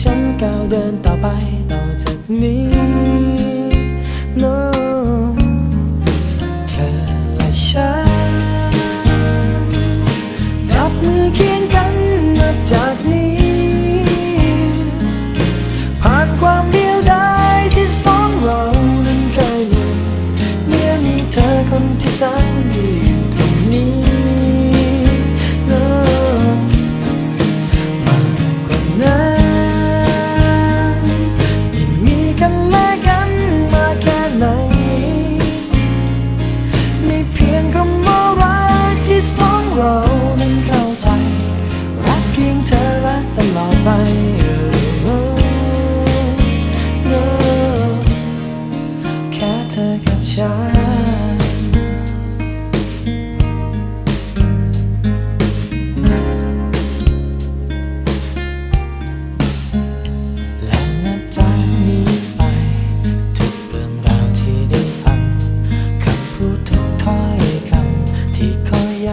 ฉันก้าวเดินต่อไปต่อจากนี้ no เธอและฉัน จับมือเคียงกันนับจากนี้ ส่องเรานั้นเข้าใจ รักเพียงเธอและตลอดไปแค่เธอกับฉัน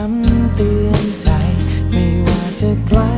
ำเตือนใจ ไม่ว่าจะไกล